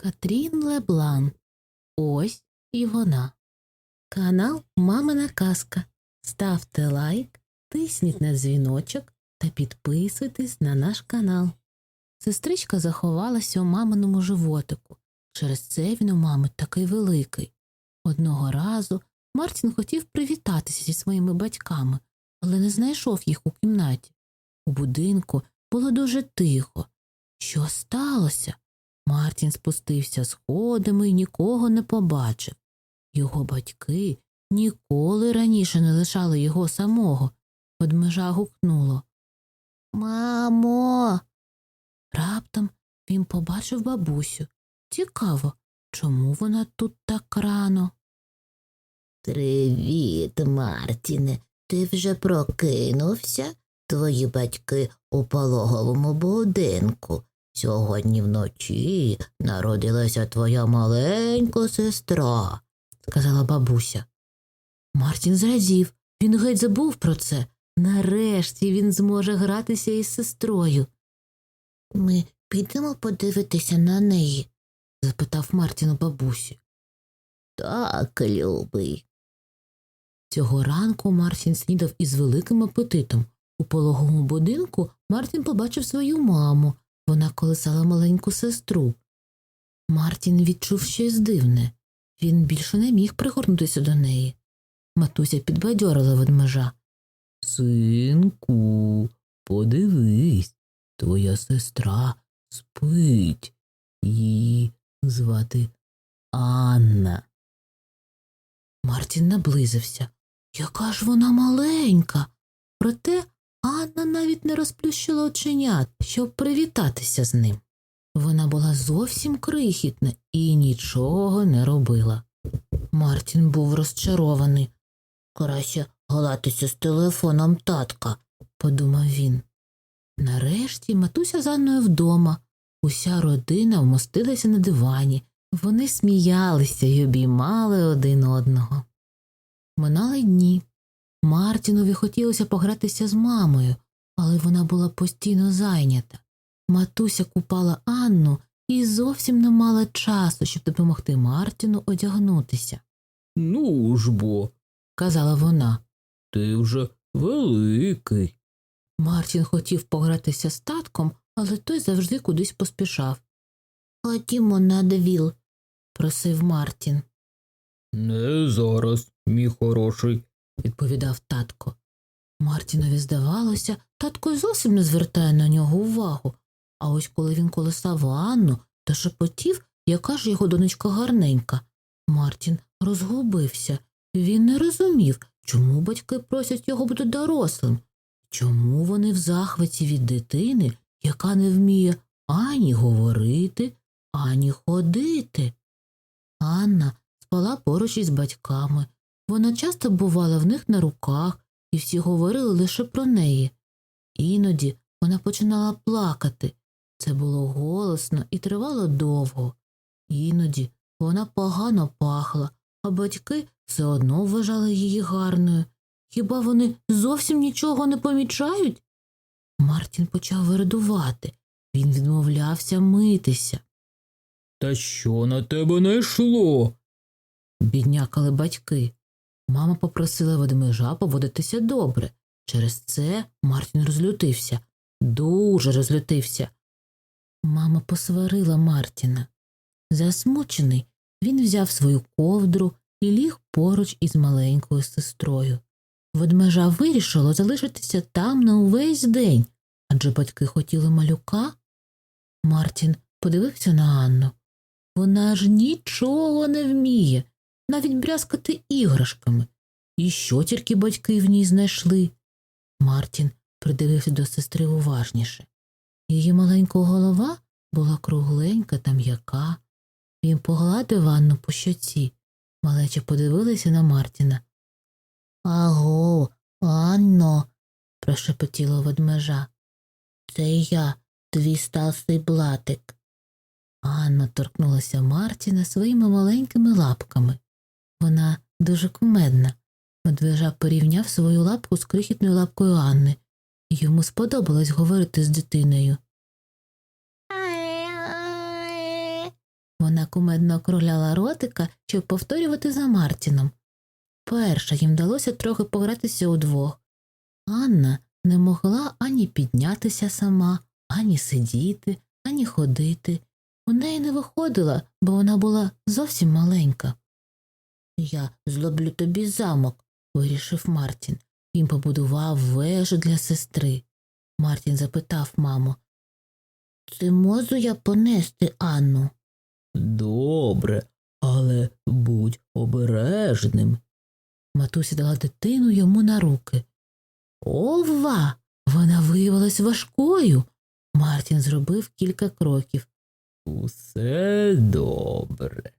Катрін Леблан. Ось і вона. Канал Мамина Казка. Ставте лайк, тисніть на дзвіночок та підписуйтесь на наш канал. Сестричка заховалася у маминому животику. Через це він у мами такий великий. Одного разу Мартін хотів привітатися зі своїми батьками, але не знайшов їх у кімнаті. У будинку було дуже тихо. Що сталося? Мартін спустився сходами і нікого не побачив. Його батьки ніколи раніше не лишали його самого. Ведмежа гукнуло Мамо. Раптом він побачив бабусю. Цікаво, чому вона тут так рано? Привіт, Мартіне. Ти вже прокинувся? Твої батьки у пологовому будинку. Сьогодні вночі народилася твоя маленька сестра. сказала бабуся. Мартін зрадів, він геть забув про це. Нарешті він зможе гратися із сестрою, Ми підемо подивитися на неї. запитав Мартін у бабусі. Так, любий. Цього ранку Мартін снідав із великим апетитом. У пологовому будинку Мартін побачив свою маму. Вона колисала маленьку сестру. Мартін відчув щось дивне. Він більше не міг пригорнутися до неї. Матуся підбадьорила ведмежа. Синку, подивись, твоя сестра спить. Її звати Анна. Мартін наблизився. Яка ж вона маленька. Проте навіть не розплющила оченят, щоб привітатися з ним. Вона була зовсім крихітна і нічого не робила. Мартін був розчарований. Краще гратися з телефоном татка. подумав він. Нарешті матуся з Анною вдома. Уся родина вмостилася на дивані. Вони сміялися й обіймали один одного. Минали дні. Мартінові хотілося погратися з мамою, але вона була постійно зайнята. Матуся купала Анну і зовсім не мала часу, щоб допомогти Мартіну одягнутися. Ну ж бо, Казала вона. ти вже великий. Мартін хотів погратися з татком, але той завжди кудись поспішав. Ходімо на двіл. Просив Мартін, Не зараз, мій хороший. відповідав татко. Мартінові здавалося, татко зовсім не звертає на нього увагу. А ось коли він колесав Анну та шепотів, яка ж його донечка гарненька. Мартін розгубився. Він не розумів, чому батьки просять його бути дорослим, чому вони в захваті від дитини, яка не вміє ані говорити, ані ходити. Анна спала поруч із батьками. Вона часто бувала в них на руках, і всі говорили лише про неї. Іноді вона починала плакати. Це було голосно і тривало довго. Іноді вона погано пахла, а батьки все одно вважали її гарною. Хіба вони зовсім нічого не помічають? Мартін почав вередувати. Він відмовлявся митися. Та що на тебе найшло? Біднякали батьки. Мама попросила ведмежа поводитися добре. Через це Мартін розлютився, дуже розлютився. Мама посварила Мартіна. Засмучений, він взяв свою ковдру і ліг поруч із маленькою сестрою. Ведмежа вирішило залишитися там на увесь день, адже батьки хотіли малюка. Мартін подивився на Анну. Вона ж нічого не вміє, навіть брязкати іграшками. І що тільки батьки в ній знайшли? Мартін придивився до сестри уважніше. Її маленька голова була кругленька та м'яка. Він погладив Анну по щоці. Малеча подивилися на Мартіна. Аго, Анно, Прошепотіло ведмежа. це я, твій старший блатик. Анна торкнулася Мартіна своїми маленькими лапками. Вона дуже кумедна. Медвежа порівняв свою лапку з крихітною лапкою Анни. Йому сподобалось говорити з дитиною. Вона кумедно округляла ротика, щоб повторювати за Мартіном. Перша їм вдалося трохи погратися удвох. Анна не могла ані піднятися сама, ані сидіти, ані ходити. У неї не виходила, бо вона була зовсім маленька. Я зроблю тобі замок. вирішив Мартін. Він побудував вежу для сестри. Мартін запитав маму. Чи можу я понести Анну? Добре, але будь обережним. Матуся дала дитину йому на руки. Ова! Вона виявилась важкою. Мартін зробив кілька кроків. Усе добре.